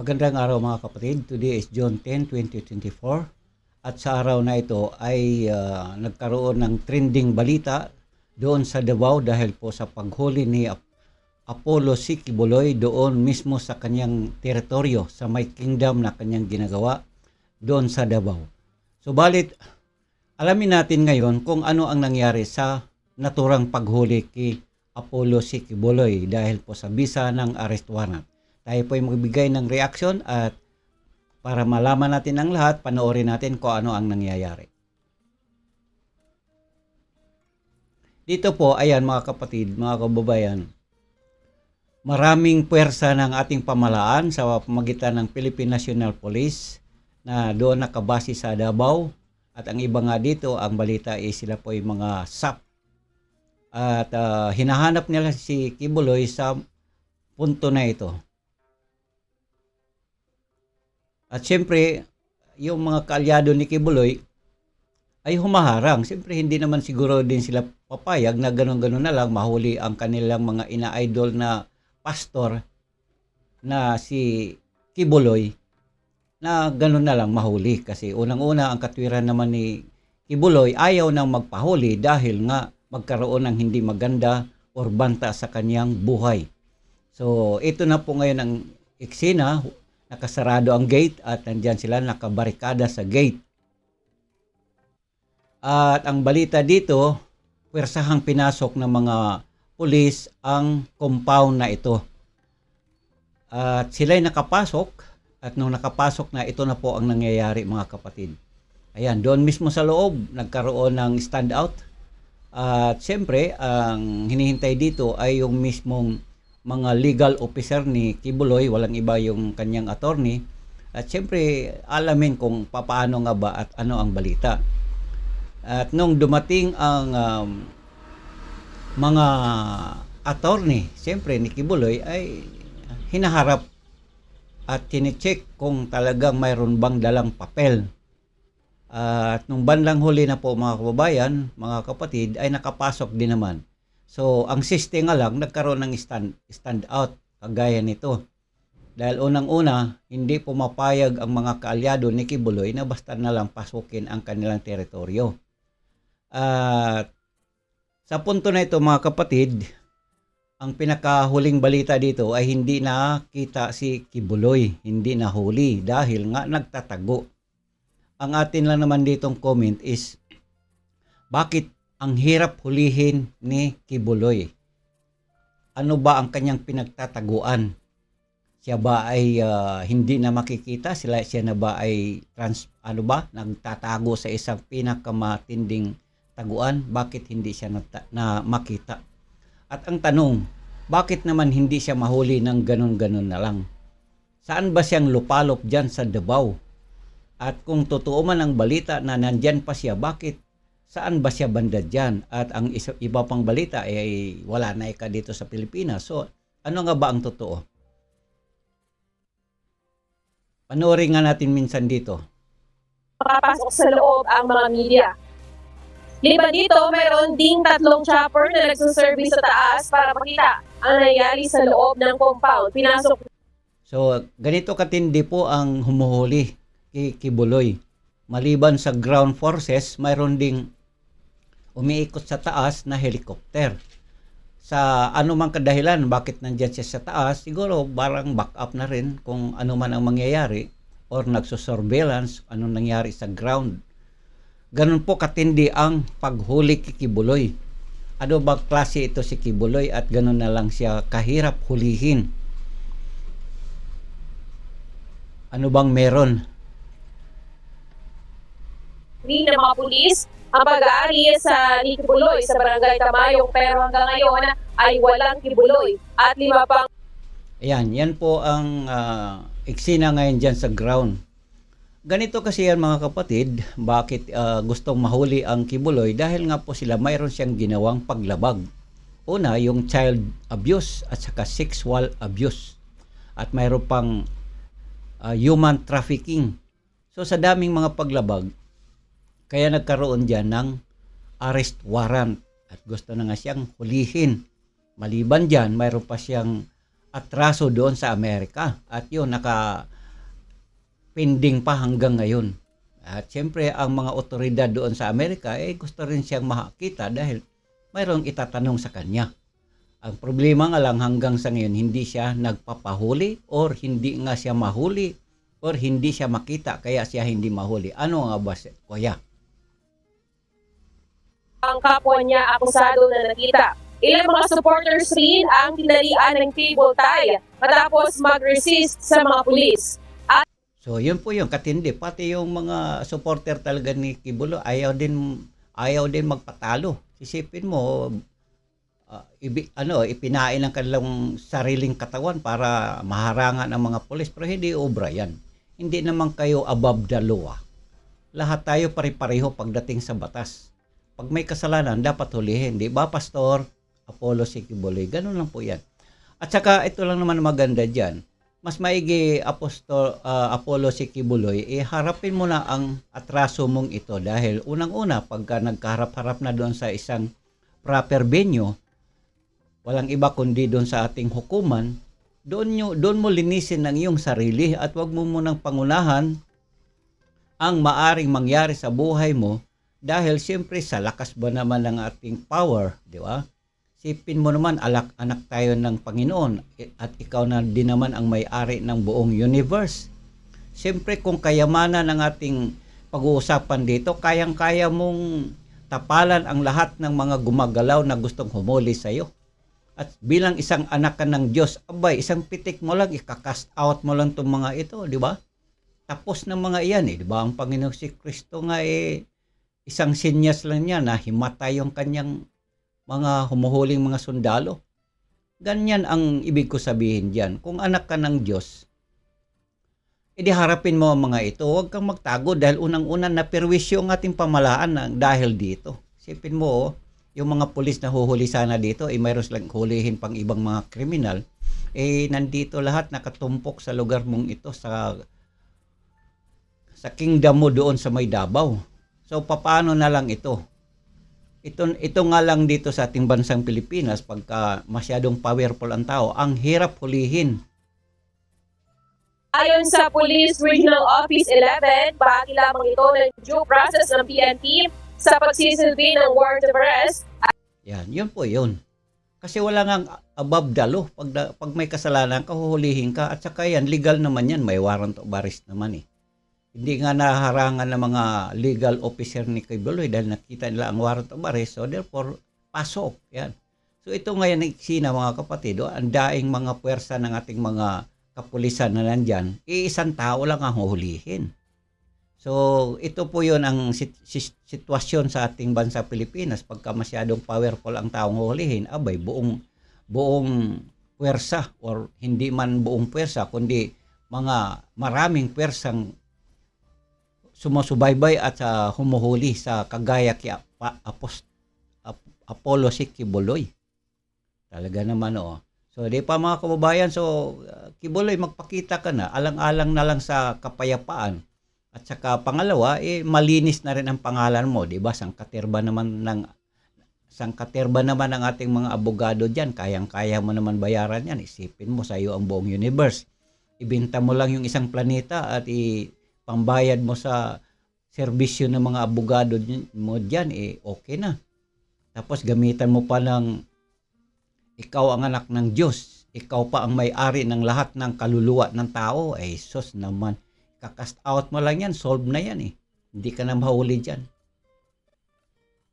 Magandang araw mga kapatid. Today is June 10, 2024. At sa araw na ito ay ah, nagkaroon ng trending balita doon sa Davao dahil po sa paghuli ni Ap- Apollo. Kibuloy doon mismo sa kanyang teritoryo sa may kingdom na kanyang ginagawa doon sa Davao. Subalit, alamin natin ngayon kung ano ang nangyari sa naturang paghuli kay Apollo. Kibuloy dahil po sa bisa ng arrest warrant. Tayo po ay magbigay ng reaction at para malaman natin ang lahat, panoorin natin kung ano ang nangyayari. Dito po, ayan mga kapatid, mga kababayan, maraming puwersa ng ating pamalaan sa pamagitan ng Philippine National Police na doon nakabase sa Davao at ang iba nga dito, ang balita ay sila po ay mga SAP at ah, hinahanap nila si Kibuloy sa punto na ito. At siyempre, yung mga kaalyado ni Kibuloy ay humaharang. Siyempre, hindi naman siguro din sila papayag na gano'n-gano'n na lang mahuli ang kanilang mga ina-idol na pastor na si Kibuloy na gano'n na lang mahuli. Kasi unang-una, ang katwiran naman ni Kibuloy ayaw nang magpahuli dahil nga magkaroon ng hindi maganda or banta sa kanyang buhay. So, ito na po ngayon ang eksena nakasarado ang gate at nandyan sila nakabarikada sa gate. At ang balita dito, pwersahang pinasok ng mga pulis ang compound na ito. At sila'y nakapasok at nung nakapasok na ito na po ang nangyayari mga kapatid. Ayan, doon mismo sa loob nagkaroon ng standout. At siyempre, ang hinihintay dito ay yung mismong mga legal officer ni Kibuloy, walang iba yung kanyang attorney. At siyempre, alamin kung papaano nga ba at ano ang balita. At nung dumating ang um, mga attorney, siyempre ni Kibuloy ay hinaharap at tinicheck kung talagang mayroon bang dalang papel. At nung bandang huli na po mga kababayan, mga kapatid, ay nakapasok din naman. So, ang siste lang, nagkaroon ng stand, stand out, kagaya nito. Dahil unang-una, hindi pumapayag ang mga kaalyado ni Kibuloy na basta na lang pasukin ang kanilang teritoryo. At sa punto na ito mga kapatid, ang pinakahuling balita dito ay hindi nakita si Kibuloy, hindi nahuli dahil nga nagtatago. Ang atin lang naman ditong comment is, bakit ang hirap hulihin ni Kibuloy? Ano ba ang kanyang pinagtataguan? Siya ba ay ah, hindi na makikita? Sila siya na ba ay trans ano ba nagtatago sa isang pinakamatinding taguan? Bakit hindi siya nata- na makita? At ang tanong, bakit naman hindi siya mahuli ng ganun-ganun na lang? Saan ba siyang lupalop dyan sa Davao? At kung totoo man ang balita na nandyan pa siya, bakit saan ba siya banda dyan? At ang isa, iba pang balita ay, ay wala na ika dito sa Pilipinas. So, ano nga ba ang totoo? Panoorin nga natin minsan dito. makapasok sa loob ang mga media. Liban dito, mayroon ding tatlong chopper na nagsuservice sa taas para makita ang nangyayari sa loob ng compound. Pinasok So, ganito katindi po ang humuhuli kay Kibuloy. Maliban sa ground forces, mayroon ding umiikot sa taas na helicopter. Sa anumang kadahilan, bakit nandyan siya sa taas, siguro barang backup na rin kung ano man ang mangyayari or nagsusurveillance, anong nangyari sa ground. Ganun po katindi ang paghuli kay Kibuloy. Ano ba klase ito si Kibuloy at ganun na lang siya kahirap hulihin. Ano bang meron? rin ng mga pulis ang pag-aari sa ni sa barangay Tamayong pero hanggang ngayon ay walang Kibuloy at lima pang Ayan, yan po ang ah, eksena ngayon dyan sa ground. Ganito kasi yan mga kapatid, bakit ah, gustong mahuli ang kibuloy dahil nga po sila mayroon siyang ginawang paglabag. Una, yung child abuse at saka sexual abuse. At mayroon pang ah, human trafficking. So sa daming mga paglabag, kaya nagkaroon dyan ng arrest warrant at gusto na nga siyang hulihin. Maliban dyan, mayroon pa siyang atraso doon sa Amerika. At yun, naka pending pa hanggang ngayon. At siyempre, ang mga otoridad doon sa Amerika, eh gusto rin siyang makakita dahil mayroong itatanong sa kanya. Ang problema nga lang hanggang sa ngayon, hindi siya nagpapahuli or hindi nga siya mahuli or hindi siya makita kaya siya hindi mahuli. Ano nga ba, kuya? Ang kapwa niya akusado na nakita. Ilang mga supporters rin ang tinalian ng cable tie matapos mag-resist sa mga pulis. So, yun po yung katindi. Pati yung mga supporter talaga ni Kibulo, ayaw din ayaw din magpatalo. Isipin mo, ah, ibi, ano, ipinain ang kanilang sariling katawan para maharangan ang mga pulis. Pero hindi obra yan. Hindi naman kayo above the law. ah. Lahat tayo pare-pareho pagdating sa batas. Pag may kasalanan, dapat hulihin. Di ba, Pastor? Apollo si Kibuloy. Ganun lang po yan. At saka, ito lang naman maganda dyan mas maigi apostol ah, Apollo si Kibuloy, eh harapin mo na ang atraso mong ito dahil unang-una pagka nagkaharap-harap na doon sa isang proper venue, walang iba kundi doon sa ating hukuman, doon nyo, doon mo linisin ng iyong sarili at wag mo munang pangunahan ang maaring mangyari sa buhay mo dahil siyempre sa lakas ba naman ng ating power, di ba? Sipin mo naman, alak, anak tayo ng Panginoon at ikaw na din naman ang may-ari ng buong universe. Siyempre kung kayamanan ng ating pag-uusapan dito, kayang-kaya mong tapalan ang lahat ng mga gumagalaw na gustong humuli sa iyo. At bilang isang anak ka ng Diyos, abay, isang pitik mo lang, ikakast out mo lang itong mga ito, di ba? Tapos ng mga iyan eh, di ba? Ang Panginoong si Kristo nga eh, isang sinyas lang niya na himatay yung kanyang mga humuhuling mga sundalo. Ganyan ang ibig ko sabihin diyan. Kung anak ka ng Diyos, edi harapin mo ang mga ito. Huwag kang magtago dahil unang-una na perwisyo ang ating pamalaan na dahil dito. Sipin mo, oh, yung mga pulis na huhuli sana dito, eh mayroon silang hulihin pang ibang mga kriminal, eh nandito lahat nakatumpok sa lugar mong ito sa sa kingdom mo doon sa may Davao. So papaano na lang ito? ito, ito nga lang dito sa ating bansang Pilipinas, pagka masyadong powerful ang tao, ang hirap hulihin. Ayon sa Police Regional Office 11, bahagi lamang ito ng due process ng PNP sa pagsisilbi ng warrant of arrest Yan, yun po yun. Kasi wala nga above the law. Pag, pag may kasalanan ka, huhulihin ka. At saka yan, legal naman yan. May warrant of arrest naman eh. Hindi nga naharangan ng mga legal officer ni Kibuloy dahil nakita nila ang warrant of arrest. So therefore, pasok. Yan. So ito ngayon na mga kapatid, oh, ang daing mga puwersa ng ating mga kapulisan na nandyan, iisang tao lang ang huhulihin. So, ito po yon ang sit- sit- sitwasyon sa ating bansa Pilipinas. Pagka masyadong powerful ang taong huhulihin, abay, buong, buong puwersa or hindi man buong puwersa, kundi mga maraming puwersang sumusubaybay at sa humuhuli sa kagaya kay Apos- Ap- Apollo si Kibuloy. Talaga naman oh. So, di pa mga kababayan, so uh, Kibuloy, magpakita ka na, alang-alang na lang sa kapayapaan. At saka pangalawa, eh, malinis na rin ang pangalan mo, di ba? Sangkaterba naman ng sangkaterba naman ng ating mga abogado diyan, kayang-kaya mo naman bayaran yan. Isipin mo sa iyo ang buong universe. Ibenta mo lang yung isang planeta at ipambayad mo sa serbisyo ng mga abogado mo diyan, eh okay na. Tapos gamitan mo pa ng ikaw ang anak ng Diyos. Ikaw pa ang may-ari ng lahat ng kaluluwa ng tao. Eh, sus naman. Kakast out mo lang yan, solve na yan eh. Hindi ka na mahuli dyan.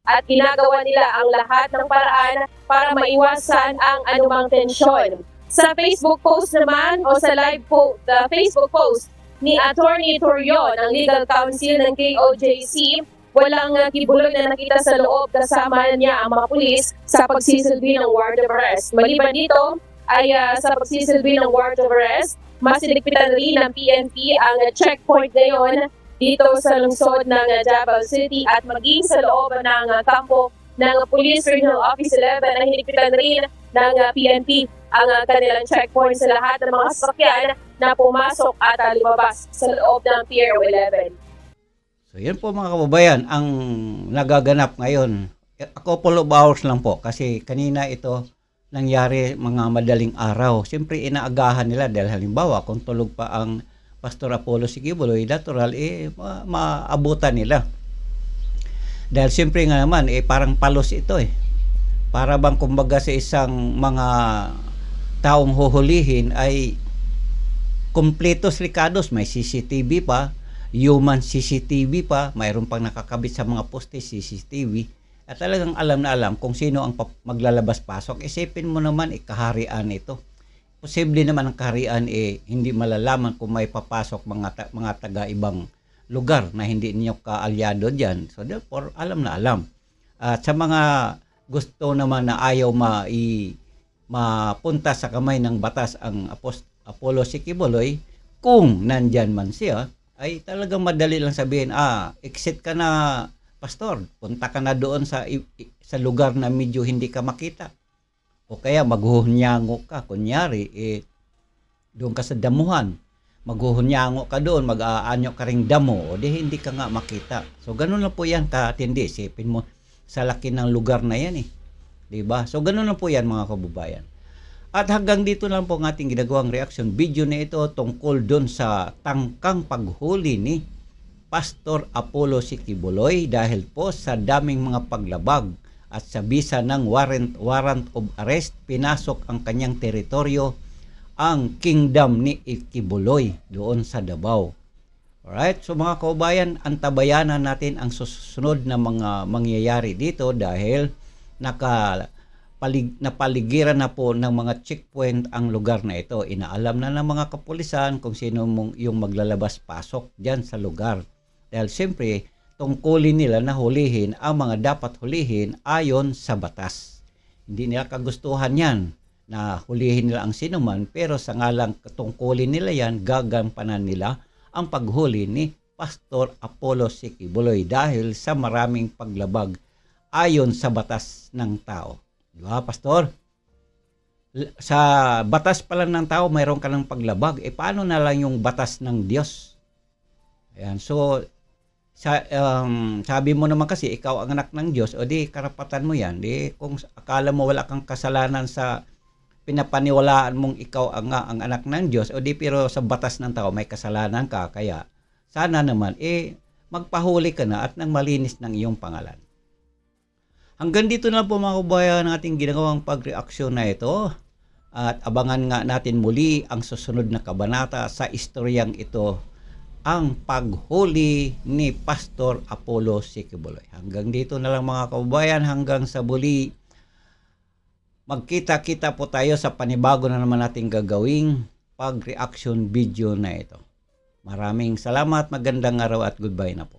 at ginagawa nila ang lahat ng paraan para maiwasan ang anumang tensyon. Sa Facebook post naman o sa live po, the Facebook post ni Attorney Torion, ang legal counsel ng KOJC, walang uh, na nakita sa loob kasama niya ang mga pulis sa pagsisilbi ng warrant of arrest. Maliban dito, ay uh, sa pagsisilbi ng warrant of arrest, masiligpitan rin ng PNP ang checkpoint ngayon dito sa lungsod ng uh, Davao City at maging sa loob ng kampo ng Police Regional Office 11 na hinigpitan rin ng PNP ang kanilang checkpoint sa lahat ng mga sasakyan na pumasok at lumabas sa loob ng Pier 11. So yan po mga kababayan, ang nagaganap ngayon. A couple of hours lang po kasi kanina ito nangyari mga madaling araw. Siyempre, inaagahan nila dahil halimbawa, kung tulog pa ang Pastor Apollo Sigibuloy, natural, eh, ma- maabutan nila. Dahil siyempre nga naman, eh, parang palos ito eh. Para bang kumbaga sa isang mga taong huhulihin ay kumpletos rikados. May CCTV pa, human CCTV pa, mayroon pang nakakabit sa mga poste CCTV. At talagang alam na alam kung sino ang maglalabas-pasok. Isipin mo naman, ikaharian ito. Posible naman ang kaharian eh, hindi malalaman kung may papasok mga, ta- mga taga-ibang lugar na hindi ninyo kaalyado dyan. So therefore, alam na alam. At sa mga gusto naman na ayaw ma mapunta sa kamay ng batas ang Apos, Apollo Sikibuloy, kung nandyan man siya, ay talagang madali lang sabihin, ah, exit ka na, pastor, punta ka na doon sa sa lugar na medyo hindi ka makita. O kaya maghuhunyango ka, kunyari, eh, doon ka sa damuhan, maghuhunyango ka doon, mag-aanyo ka ring damo, o di hindi ka nga makita. So, ganun lang po yan katindi. Isipin mo, sa laki ng lugar na yan eh. ba? So, ganun lang po yan mga kababayan. At hanggang dito lang po ang ating ginagawang reaction video na ito tungkol doon sa tangkang paghuli ni Pastor Apollo Sikibuloy dahil po sa daming mga paglabag at sa bisa ng warrant, warrant of arrest, pinasok ang kanyang teritoryo ang kingdom ni Ikibuloy doon sa Davao. Alright, so mga kaubayan, antabayanan natin ang susunod na mga mangyayari dito dahil naka palig, napaligiran na po ng mga checkpoint ang lugar na ito. Inaalam na ng mga kapulisan kung sino mong yung maglalabas-pasok diyan sa lugar. Dahil siyempre, tungkulin nila na hulihin ang mga dapat hulihin ayon sa batas. Hindi nila kagustuhan yan na hulihin nila ang sinuman pero sa ngalang tungkulin nila yan, gagampanan nila ang paghuli ni Pastor Apollo Sikibuloy dahil sa maraming paglabag ayon sa batas ng tao. Di ba, Pastor? Sa batas pa lang ng tao, mayroon ka ng paglabag. E paano na lang yung batas ng Diyos? Ayan, so sa, um, sabi mo naman kasi ikaw ang anak ng Diyos, o di karapatan mo yan. Di kung akala mo wala kang kasalanan sa pinapaniwalaan mong ikaw ang, ang anak ng Diyos, o di pero sa batas ng tao may kasalanan ka, kaya sana naman eh magpahuli ka na at nang malinis ng iyong pangalan. Hanggang dito na po mga kabayan ang ating ginagawang pagreaksyon na ito. At abangan nga natin muli ang susunod na kabanata sa istoryang ito, ang paghuli ni Pastor Apollo Sikibuloy. Hanggang dito na lang mga kababayan, hanggang sa muli, magkita-kita po tayo sa panibago na naman nating gagawing pag-reaction video na ito. Maraming salamat, magandang araw at goodbye na po.